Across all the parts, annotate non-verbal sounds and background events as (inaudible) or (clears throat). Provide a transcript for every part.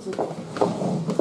つ。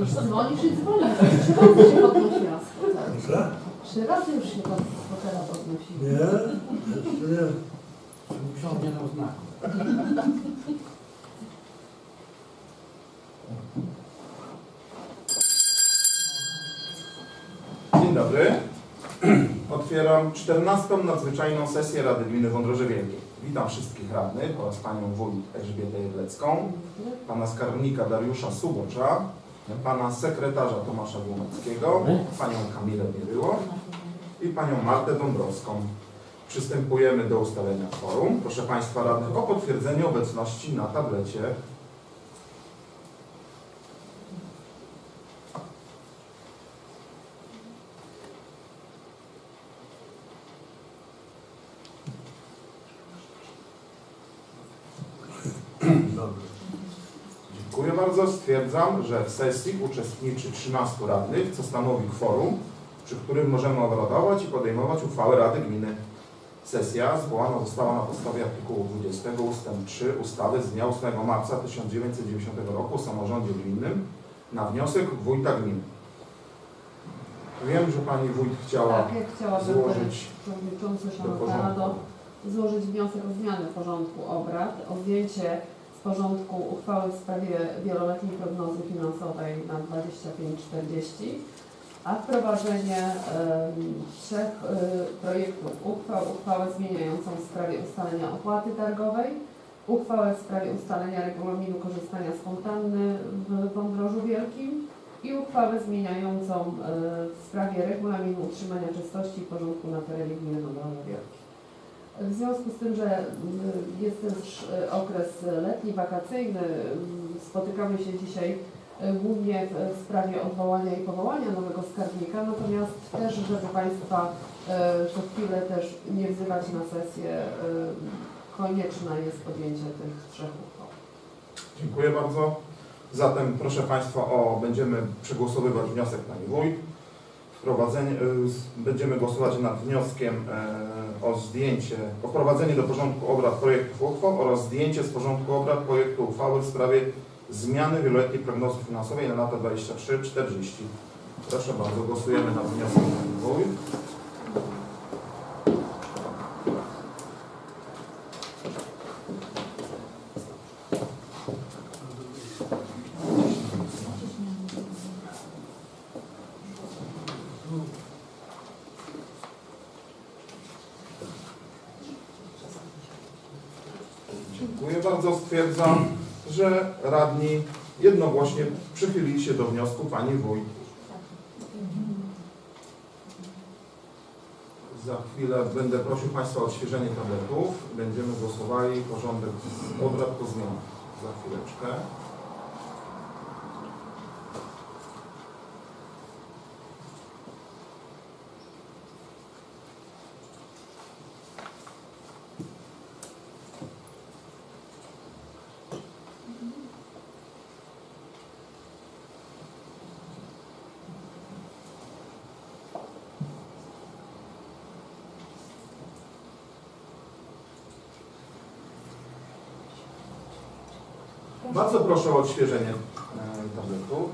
Już dzwonisz i dzwonisz. Trzy razy się podnosiła z fotela. Proszę? Trzy razy już się pod z fotela podnosi. Nie, jeszcze nie. Musiał nie dał znaku. Dzień dobry. (clears throat) Otwieram 14. nadzwyczajną sesję Rady Gminy Wądroże Wielkie. Witam wszystkich radnych oraz panią wójt Elżbietę Jedlecką, pana skarbnika Dariusza Subocza, pana sekretarza Tomasza Głomackiego, panią Kamilę Bieryło i panią Martę Dąbrowską. Przystępujemy do ustalenia kworum. Proszę państwa radnych o potwierdzenie obecności na tablecie. Dobry. Dziękuję bardzo. Stwierdzam, że w sesji uczestniczy 13 radnych, co stanowi kworum, przy którym możemy obradować i podejmować uchwały Rady Gminy. Sesja zwołana została na podstawie artykułu 20 ust. 3 ustawy z dnia 8 marca 1990 roku o samorządzie gminnym na wniosek wójta gminy. Wiem, że pani wójt chciała Tak, jak chciałabym złożyć przewodniczący Szanowna. Rado złożyć wniosek o zmianę porządku obrad, o zdjęcie z porządku uchwały w sprawie wieloletniej prognozy finansowej na 25-40, a wprowadzenie trzech y, projektów uchwał, uchwałę zmieniającą w sprawie ustalenia opłaty targowej, uchwałę w sprawie ustalenia regulaminu korzystania z fontanny w Wądrożu Wielkim i uchwałę zmieniającą e, w sprawie regulaminu utrzymania czystości i porządku na terenie gminy Wądroże Wielkie. W związku z tym, że mm, jest też e, okres letni, wakacyjny, mm, spotykamy się dzisiaj głównie w- sprawie odwołania i powołania nowego skarbnika, natomiast też, żeby Państwa co chwilę też nie wzywać na sesję, konieczne jest podjęcie tych trzech uchwał. Dziękuję bardzo. Zatem proszę Państwa, o, będziemy przegłosowywać wniosek Pani Wójt. Wprowadzenie, y, będziemy głosować nad wnioskiem e, o zdjęcie, o wprowadzenie do porządku obrad projektów uchwał oraz zdjęcie z porządku obrad projektu uchwały w sprawie zmiany wieloletniej prognozy finansowej na lata 23-40. Proszę bardzo, głosujemy nad wnioskiem Wójt. Bardzo. Stwierdzam, że radni jednogłośnie przychylili się do wniosku Pani Wójt. Za chwilę będę prosił Państwa o odświeżenie tabletów. Będziemy głosowali porządek obrad po zmianach. Za chwileczkę. Bardzo proszę o odświeżenie e, tabletów.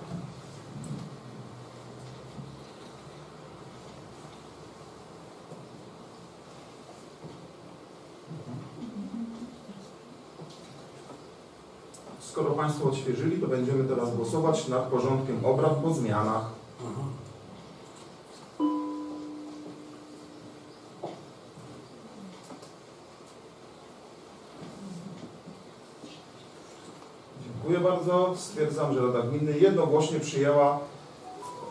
skoro Państwo odświeżyli, to będziemy teraz głosować nad porządkiem obrad po zmianach. Dziękuję bardzo. Stwierdzam, że Rada Gminy jednogłośnie przyjęła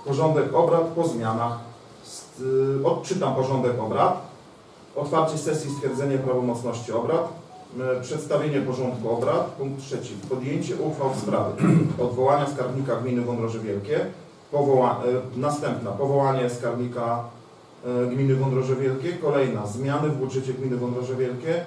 porządek obrad po zmianach. Y, Odczytam porządek obrad. Otwarcie sesji, stwierdzenie prawomocności obrad. Y, Przedstawienie porządku obrad. Punkt trzeci. Podjęcie uchwał w sprawie (clears throat) odwołania skarbnika gminy Wądroże Wielkie. Powoła, y, następna. Powołanie skarbnika gminy Wądroże Wielkie. Kolejna. Zmiany w budżecie gminy Wądroże Wielkie.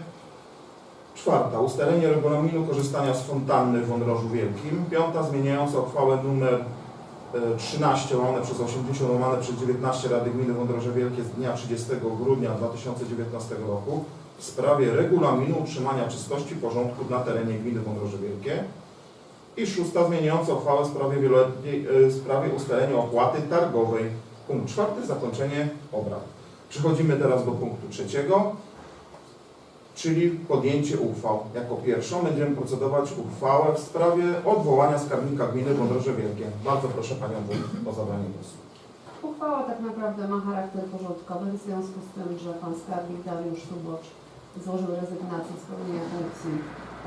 Czwarta, ustalenie regulaminu korzystania z fontanny w Wądrożu Wielkim. Piąta, zmieniająca uchwałę numer e, 13 łamane przez 80 łamane przez 19 Rady Gminy Wądroże Wielkie z dnia 30 grudnia 2019 roku w sprawie regulaminu utrzymania czystości porządku na terenie gminy Wądroże Wielkie. I szósta, zmieniająca uchwałę w sprawie, wieloletniej, e, w sprawie ustalenia opłaty targowej. Punkt czwarty, zakończenie obrad. Przechodzimy teraz do punktu trzeciego czyli podjęcie uchwał. Jako pierwszą będziemy procedować uchwałę w sprawie odwołania skarbnika gminy Wądroże Wielkie. Bardzo proszę Panią Wójt o zabranie głosu. Uchwała tak naprawdę ma charakter porządkowy w związku z tym, że pan skarbnik Dariusz Subocz złożył rezygnację z pełnienia funkcji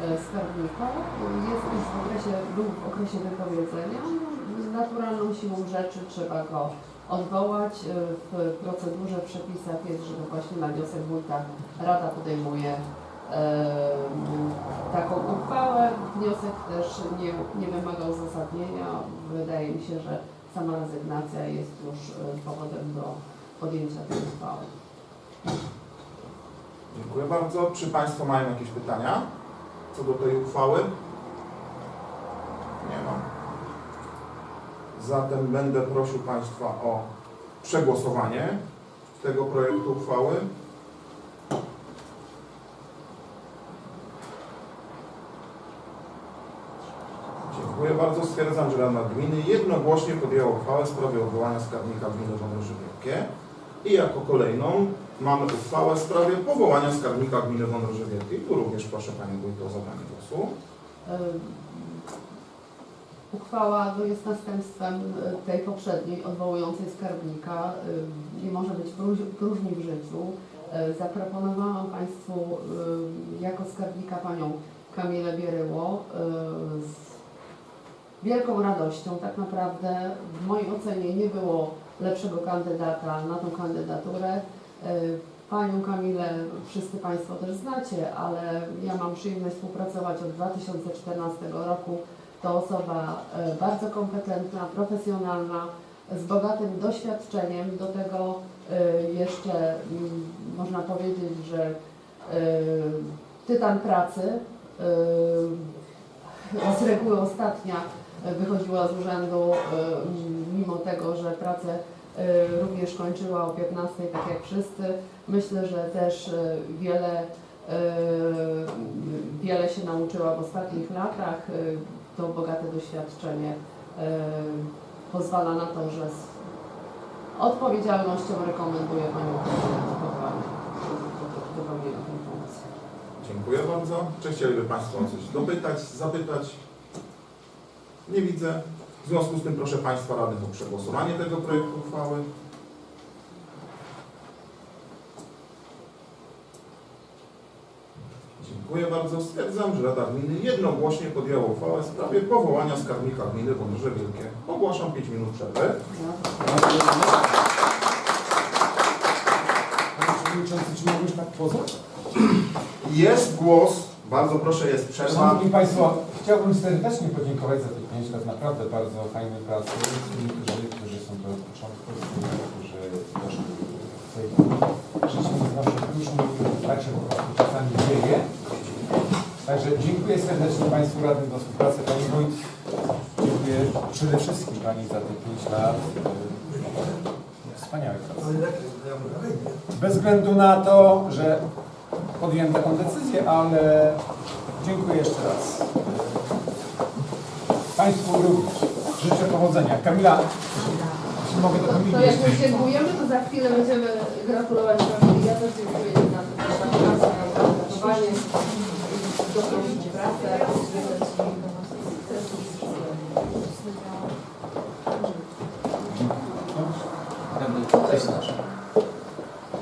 e, skarbnika. Jest już w okresie, był w okresie wypowiedzenia. Naturalną siłą rzeczy trzeba go odwołać. E, W procedurze, w przepisach jest, że właśnie na wniosek wójta Rada podejmuje taką uchwałę. Wniosek też nie, nie wymaga uzasadnienia. Wydaje mi się, że sama rezygnacja jest już e, powodem do podjęcia tej uchwały. Dziękuję bardzo. Czy Państwo mają jakieś pytania co do tej uchwały? Nie mam. Zatem będę prosił Państwa o przegłosowanie tego projektu uchwały. Dziękuję bardzo. Stwierdzam, że Rada Gminy jednogłośnie podjęła uchwałę w sprawie odwołania skarbnika gminy Wądroże Wielkie. I jako kolejną mamy uchwałę w sprawie powołania skarbnika gminy Wądroże Wielkie. Tu również proszę Panią Wójt o zabranie głosu. Uchwała jest następstwem y, tej poprzedniej odwołującej skarbnika. Ym, Nie może być próż- próżni w życiu. Y, Zaproponowałam Państwu jako skarbnika Panią Kamilę Bieryło z wielką radością. Tak naprawdę w mojej ocenie nie było lepszego kandydata na tą kandydaturę. Panią Kamilę wszyscy Państwo też znacie, ale ja mam przyjemność współpracować od 2014 roku. To osoba e, bardzo kompetentna, profesjonalna, z bogatym doświadczeniem. Do tego e, jeszcze mm, można powiedzieć, że e, tytan pracy. Z reguły ostatnia wychodziła z urzędu, mimo tego, że pracę również kończyła o 15, tak jak wszyscy. Myślę, że też wiele, wiele się nauczyła w ostatnich latach. To bogate doświadczenie e, pozwala na to, że z odpowiedzialnością rekomenduję Panią do pełnienia tej funkcji. Dziękuję bardzo. Czy chcieliby Państwo o coś dopytać, zapytać? Nie widzę. W związku z tym proszę Państwa radnych o przegłosowanie tego projektu uchwały. Dziękuję bardzo. Stwierdzam, że Rada Gminy jednogłośnie podjęła uchwałę w sprawie powołania skarbnika gminy Wądrze Wielkie. Ogłaszam 5 minut przerwy. Panie Przewodniczący, czy mogę już tak pozwać? Jest głos. Bardzo proszę, jest przerwa. Szanowni Państwo, chciałbym serdecznie podziękować za tych 5 lat naprawdę bardzo fajnej pracy. Tym, którzy, którzy są tu od początku, z tym, którzy doszli tutaj. Życie nie zawsze próżni, tak się po prostu czasami dzieje. Także dziękuję serdecznie Państwu radnym za współpracę. Pani Wójt, dziękuję przede wszystkim Pani za te 5 lat. Wspaniałej pracy. Bez względu na to, że podjąłem taką decyzję, ale dziękuję jeszcze raz. Państwu również. Życzę powodzenia. Kamila, jeśli mogę To, Kamili. to jak już dziękujemy, to za chwilę będziemy gratulować Kamili. Ja też dziękuję za za pracę, za za dobrą pracę,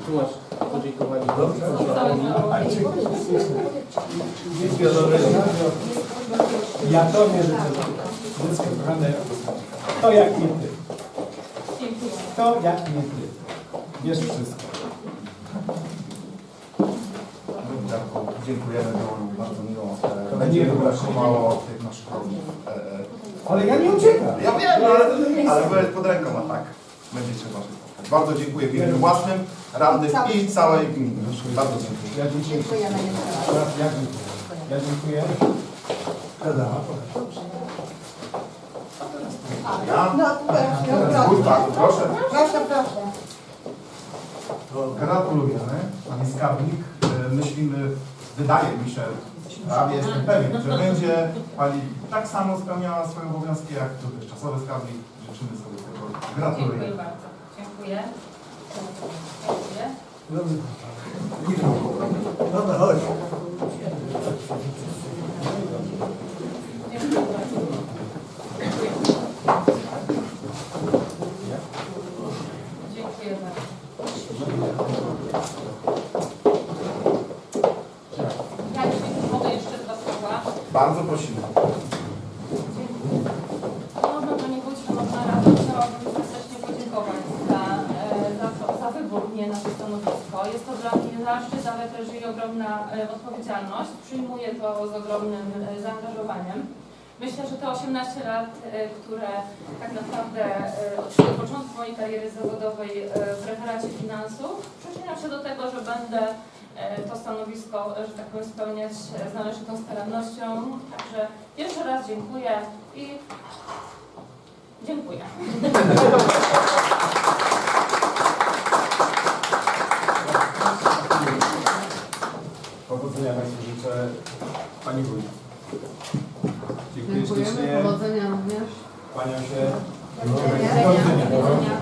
Tu masz podziękowanie. Ja to nie życzę. Dziecko kochane, to jak nie ty. To jak nie ty. Wiesz wszystko. Dziękujemy bardzo miło. To E, Będzie nie brakowało tych naszych ludzi. E, e, Ale ja nie uciekam. Ja wiem, ale, ale byłeś pod ręką, a tak będzie trzeba się spotkać. Bardzo dziękuję w imieniu własnym, radnych i całej gminy. Bardzo dziękuję. Ja dziękuję. Dziękujemy. Ja dziękuję. Ja dziękuję. Kada. Ja? No, proszę, Kurwa, proszę. proszę, proszę. Gratulujemy, Pani Skarbnik. Myślimy, wydaje mi się, prawie jestem pewien, że będzie Pani tak samo spełniała swoje obowiązki jak dotychczasowy skarbnik. Życzymy sobie tego. Dziękuję Gratuluję. bardzo. Dziękuję. Dziękuję. Dobra, chodź. Dziękuję bardzo. Dziękuję bardzo. Ja jeśli mogę jeszcze dwa słowa. Bardzo prosimy. Można Panie Wójcie, Szanowna Rada, chciałabym serdecznie podziękować za, e, za, to- za wybór mnie na to stanowisko. Jest to dla mnie zaszczyt, ale też i ogromna e, odpowiedzialność. Przyjmuję to z ogromnym e, zaangażowaniem. Myślę, że te 18 lat, e, które tak naprawdę e, od początku mojej kariery zawodowej e, w referacie finansów przyczynią się do tego, że będę to stanowisko, że tak powiem, spełniać z należytą starannością. Także jeszcze raz dziękuję i Dziękuję. Powodzenia Państwu życzę. Pani Wójt. Dziękuję Dziękujemy, ślicznie. powodzenia również. Kłaniam się. Do widzenia. Do widzenia.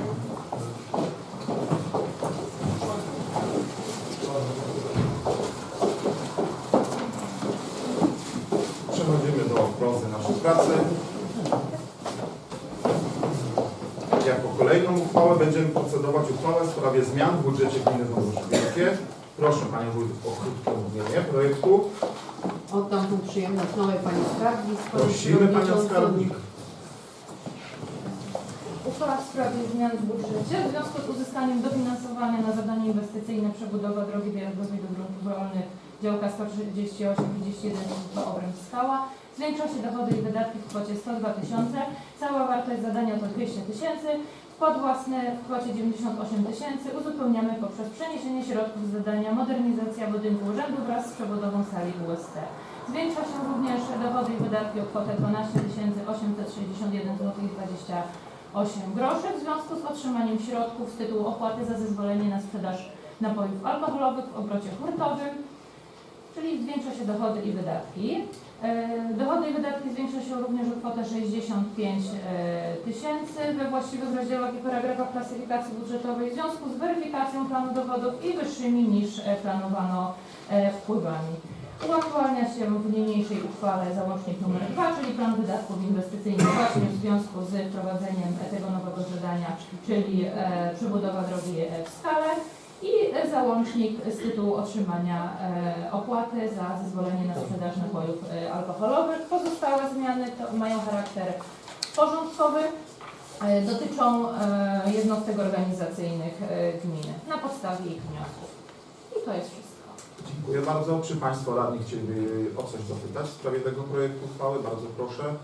Przechodzimy do prozy naszej pracy. Jako kolejną uchwałę będziemy procedować uchwałę w sprawie zmian w budżecie gminy Wąwórzkie Wielkie. Proszę Panią Wójt o krótkie omówienie projektu. Oddam tą przyjemność nowej Pani Skarbnik. Prosimy Panią Skarbnik. Uchwała w sprawie zmian w budżecie w związku z uzyskaniem dofinansowania na zadanie inwestycyjne przebudowa drogi wjazdowej do gruntów rolnych działka 138 31 Obręb Skała. Zwiększa się dochody i wydatki w kwocie 102 tysiące. Cała wartość zadania to 200 tysięcy. Wkład własny w kwocie 98 tysięcy uzupełniamy poprzez przeniesienie środków z zadania modernizacja budynku urzędu wraz z przebudową sali WSC. Zwiększa się również dochody i wydatki o kwotę 12 861 zł 28 groszy w związku z otrzymaniem środków z tytułu opłaty za zezwolenie na sprzedaż napojów alkoholowych w obrocie hurtowym, czyli zwiększa się dochody i wydatki. E, Dochody i wydatki zwiększa się również o kwotę 65 e, tysięcy we właściwych rozdziałach i paragrafach klasyfikacji budżetowej w związku z weryfikacją planu dochodów i wyższymi niż e, planowano wpływami. Uaktualnia się w niniejszej uchwale załącznik nr 2, czyli plan wydatków inwestycyjnych właśnie w związku z wprowadzeniem tego nowego zadania, czyli e, przebudowa drogi e, w skale i załącznik z tytułu otrzymania e, opłaty za zezwolenie na sprzedaż napojów alkoholowych. Pozostałe zmiany to mają charakter porządkowy, dotyczą jednostek organizacyjnych gminy na podstawie ich wniosków. I to jest wszystko. Dziękuję bardzo. Czy Państwo radni chcieliby o coś zapytać w sprawie tego projektu uchwały? Bardzo proszę.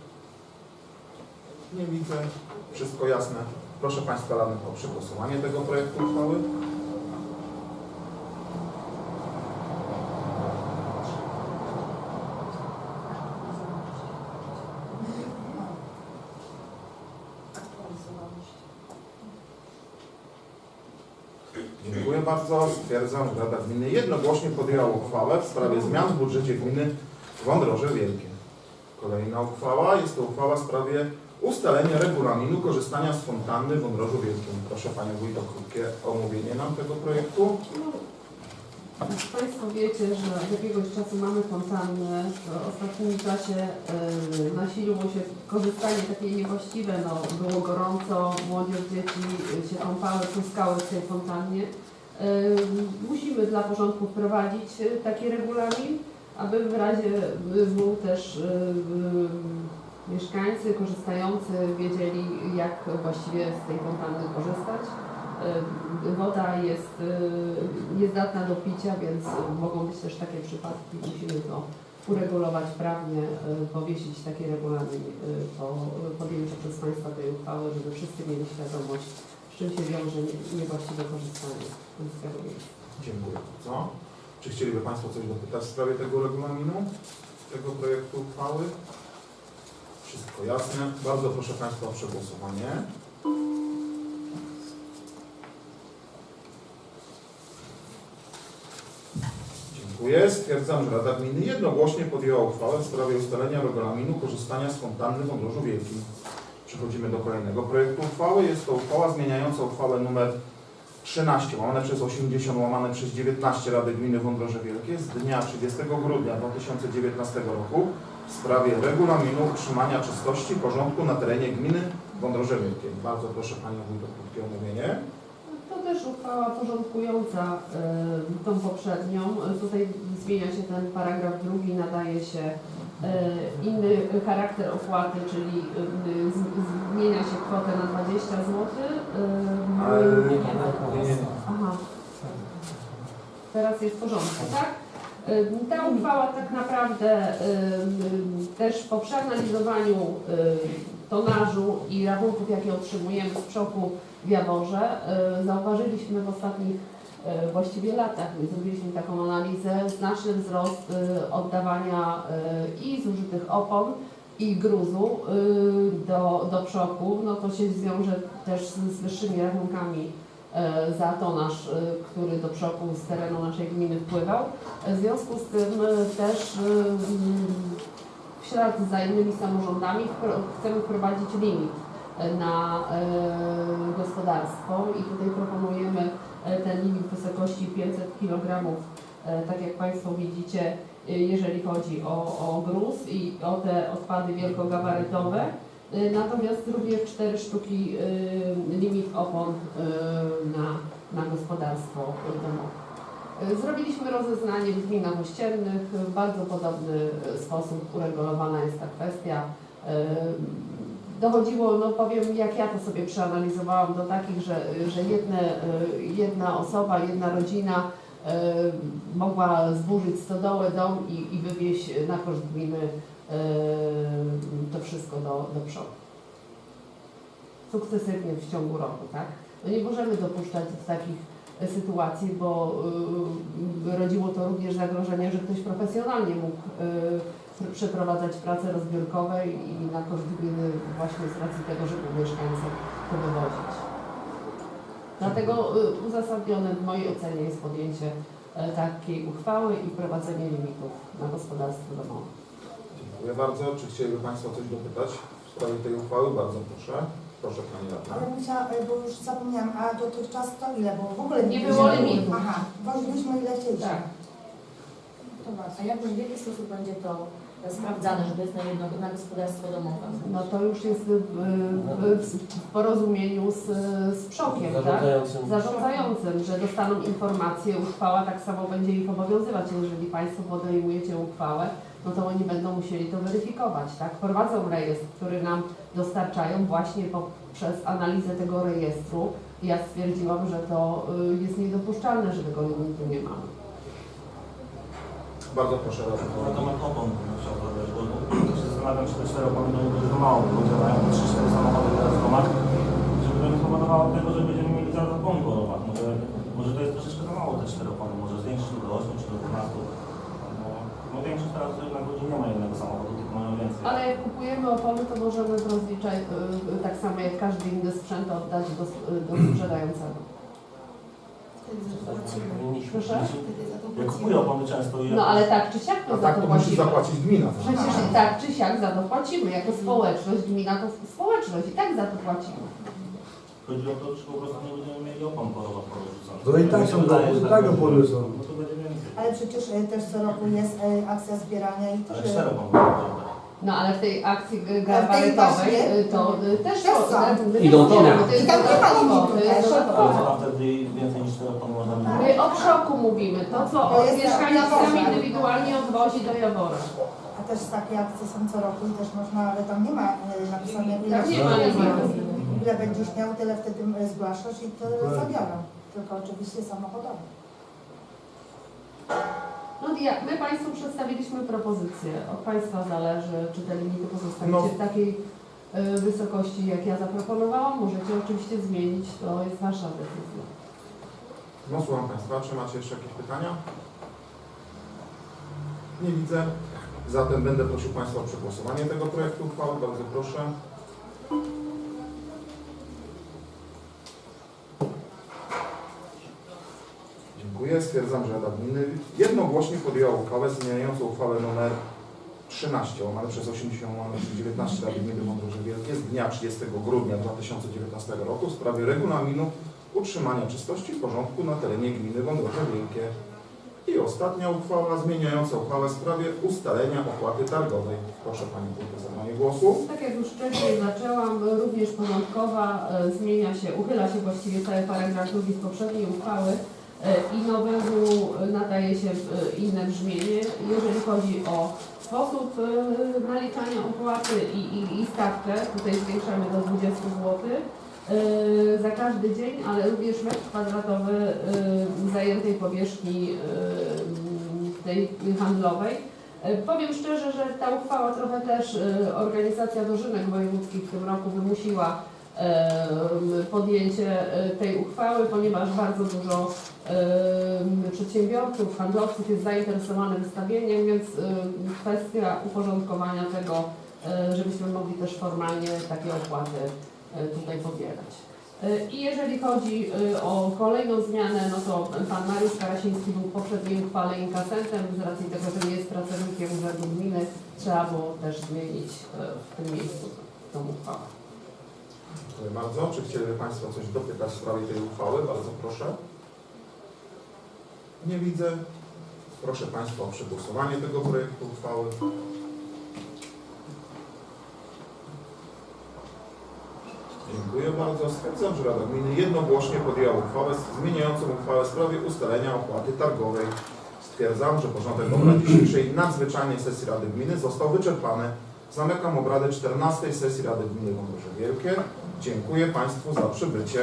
Nie widzę. Wszystko jasne. Proszę Państwa radnych o przegłosowanie tego projektu uchwały. Dziękuję bardzo. Stwierdzam, że Rada Gminy jednogłośnie podjęła uchwałę w sprawie zmian w budżecie gminy Wądroże Wielkie. Kolejna uchwała jest to uchwała w sprawie ustalenia regulaminu korzystania z fontanny w Wądrożu Wielkim. Proszę Panią Wójt o krótkie omówienie nam tego projektu. Jak Państwo wiecie, że od jakiegoś czasu mamy fontannę, w ostatnim czasie y, nasiliło się korzystanie takie niewłaściwe, no było gorąco, młodzież, dzieci się kąpały, pluskały w tej fontannie. Y, Musimy dla porządku wprowadzić y, taki regulamin, aby w razie był też y, y, mieszkańcy korzystający wiedzieli, jak właściwie z tej fontanny korzystać. Woda jest niezdatna do picia, więc mogą być też takie przypadki. Musimy to uregulować prawnie, powiesić taki regulamin po podjęciu przez Państwa tej uchwały, żeby wszyscy mieli świadomość, z czym się wiąże nie- niewłaściwe korzystanie z tego miejsca. Dziękuję bardzo. Czy chcieliby Państwo coś dopytać w sprawie tego regulaminu, tego projektu uchwały? Wszystko jasne. Bardzo proszę Państwa o przegłosowanie. Dziękuję. Stwierdzam, że Rada Gminy jednogłośnie podjęła uchwałę w sprawie ustalenia regulaminu korzystania z fontanny w Odrożu Wielkim. Przechodzimy do kolejnego projektu uchwały. Jest to uchwała zmieniająca uchwałę numer 13 łamane przez 80 łamane przez 19 Rady Gminy Wądroże Wielkie z dnia 30 grudnia 2019 roku w sprawie regulaminu utrzymania czystości i porządku na terenie gminy Wądroże Wielkie. Bardzo proszę Panią Wójt o krótkie omówienie. To też uchwała porządkująca y, tą poprzednią. Tutaj zmienia się ten paragraf drugi, nadaje się inny charakter opłaty, czyli z- zmienia się kwotę na 20 zł. Ale Nie, nie, nie. Aha. Teraz jest w porządku, tak? Ta uchwała tak naprawdę też po przeanalizowaniu tonażu i rachunków, jakie otrzymujemy z przoku w Jaworze, zauważyliśmy w ostatnich właściwie latach, my zrobiliśmy taką analizę, znaczny wzrost y, oddawania y, i zużytych opon i gruzu do, do przoku, no to się zwiąże też z, wyższymi rachunkami e, za tonaż, e, który do przoku z terenu naszej gminy wpływał. W związku z tym e, też e, w ślad za innymi samorządami chcemy wprowadzić limit e, na e, gospodarstwo. I tutaj proponujemy e, ten limit w wysokości 500 kg, e, tak jak Państwo widzicie, e, jeżeli chodzi o, o gruz i o te odpady wielkogabarytowe. Natomiast również cztery sztuki limit opon na, na gospodarstwo domowe. Zrobiliśmy rozeznanie w gminach ościennych. W bardzo podobny sposób uregulowana jest ta kwestia. Dochodziło, no powiem, jak ja to sobie przeanalizowałam, do takich, że, że jedne, y, jedna osoba, jedna rodzina y, mogła zburzyć stodołę, dom i, i wywieźć na koszt gminy Yy, to wszystko do, do przodu. Sukcesywnie w ciągu roku, tak? No nie możemy dopuszczać do takich e, sytuacji, bo rodziło to również zagrożenie, że ktoś profesjonalnie mógł przeprowadzać prace rozbiórkowe i na koszt gminy właśnie z racji tego, żeby mieszkańcy to wywozić. Dlatego yy, uzasadnione w mojej ocenie jest podjęcie e, takiej uchwały i wprowadzenie limitów na gospodarstwo domowe. Dziękuję bardzo. Czy chcieliby Państwo coś dopytać w sprawie tej uchwały? Bardzo proszę. Proszę Pani Radna. Ale musiałam, bo już zapomniałam, a dotychczas to ile? Bo w ogóle Nie nie było limitu. Aha, woźliśmy ile chcieliśmy. Tak. To bardzo. A jak w jaki sposób będzie to e, sprawdzane, że to jest na jedno na gospodarstwo domowe? No to już jest w, w, w porozumieniu z, z przokiem, tak? Zarządzającym. Zarządzającym, że dostaną informację, uchwała tak samo będzie ich obowiązywać. Jeżeli Państwo podejmujecie uchwałę, no to oni będą musieli to weryfikować, tak? Prowadzą rejestr, który nam dostarczają właśnie poprzez analizę tego rejestru. Ja stwierdziłam, że to y, jest niedopuszczalne, że tego limitu nie mamy. Bardzo proszę. Na temat opon bym chciał zadać, bo to się zastanawiam, czy te cztery opony będą bardzo mało, bo działają po 3-4 samochody teraz w domach, żeby to nie spowodowało tego, że będziemy mieli zaraz opon po domach. Może, może to jest troszeczkę za mało te cztery opony, może zwiększyć to do 8 czy do 12. No, no większość teraz na godzinę nie ma jednego samochodu, tylko mają więcej. Ale jak kupujemy opony, to możemy w rozliczeniu, y, tak samo jak każdy inny sprzęt, oddać do, do sprzedającego. Proszę? Ja kupuję opony często i No ale tak czy siak A to za tak to to musi zapłacić gmina. Przecież tak czy siak za to płacimy. Jako społeczność, gmina to społeczność i tak za to płacimy. Chodzi o to, czy po prostu nie będziemy mieli opon po rowach porzuconych. To i tak są i tak opony są. No to będzie więcej. Ale przecież e, też co roku jest e, akcja zbierania i Ale też... cztery opon. No ale w tej akcji właśnie- y, to y, też są. tak, Idą tony. I tam nie ma limitu też. dodatkowo. Ale co tam wtedy więcej niż można by My o przoku mówimy, to co mieszkaniec sam Jaworze. indywidualnie odwozi do Jawora. A też takie akcje są co roku i też można, ale tam nie ma e, napisane ile, nie ma, ile będziesz miał, tyle wtedy zgłaszasz i to zabiorą. Tylko oczywiście samochodowo. No ja, my Państwu przedstawiliśmy propozycję. Od Państwa zależy, czy te limity pozostawicie No. w takiej y, wysokości, jak ja zaproponowałam. Możecie oczywiście zmienić, to jest Wasza decyzja. No słucham Państwa, czy macie jeszcze jakieś pytania? Nie widzę. Zatem będę prosił Państwa o przegłosowanie tego projektu uchwały. Bardzo proszę. Stwierdzam, że Rada Gminy jednogłośnie podjęła uchwałę zmieniającą uchwałę nr 13 łamane przez 80 łamane przez 19 Rady Gminy Wądroże Wielkie z dnia 30 grudnia 2019 roku w sprawie regulaminu utrzymania czystości i porządku na terenie gminy Wądroże Wielkie. I ostatnia uchwała zmieniająca uchwałę w sprawie ustalenia opłaty targowej. Proszę Pani o zabranie głosu. Tak jak już wcześniej zaczęłam, również porządkowa e, zmienia się, uchyla się właściwie cały paragraf drugi z poprzedniej uchwały i nowemu e, nadaje się e, inne brzmienie. Jeżeli chodzi o sposób e, naliczania opłaty i, i, i stawkę, tutaj zwiększamy do 20 zł e, za każdy dzień, ale również metr kwadratowy e, zajętej powierzchni e, tej handlowej. E, Powiem szczerze, że ta uchwała trochę też e, organizacja dożynek wojewódzkich w tym roku wymusiła e, podjęcie e, tej uchwały, ponieważ bardzo dużo przedsiębiorców, handlowców jest zainteresowanych wystawieniem, więc kwestia uporządkowania tego, e, żebyśmy mogli też formalnie takie opłaty e, tutaj pobierać. I jeżeli chodzi o kolejną zmianę, no to pan Mariusz Karasiński był w poprzedniej uchwale inkasentem, z racji tego, że nie jest pracownikiem Urzędu Gminy, trzeba było też zmienić w tym miejscu tą uchwałę. Dziękuję bardzo. Czy chcieliby Państwo coś dopytać w sprawie tej uchwały? Bardzo proszę. Nie widzę. Proszę Państwa o przegłosowanie tego projektu uchwały. Dziękuję bardzo. Stwierdzam, że Rada Gminy jednogłośnie podjęła uchwałę zmieniającą uchwałę w sprawie ustalenia opłaty targowej. Stwierdzam, że porządek obrad dzisiejszej nadzwyczajnej sesji Rady Gminy został wyczerpany. Zamykam obrady 14 sesji Rady Gminy Wądroże Wielkie. Dziękuję Państwu za przybycie.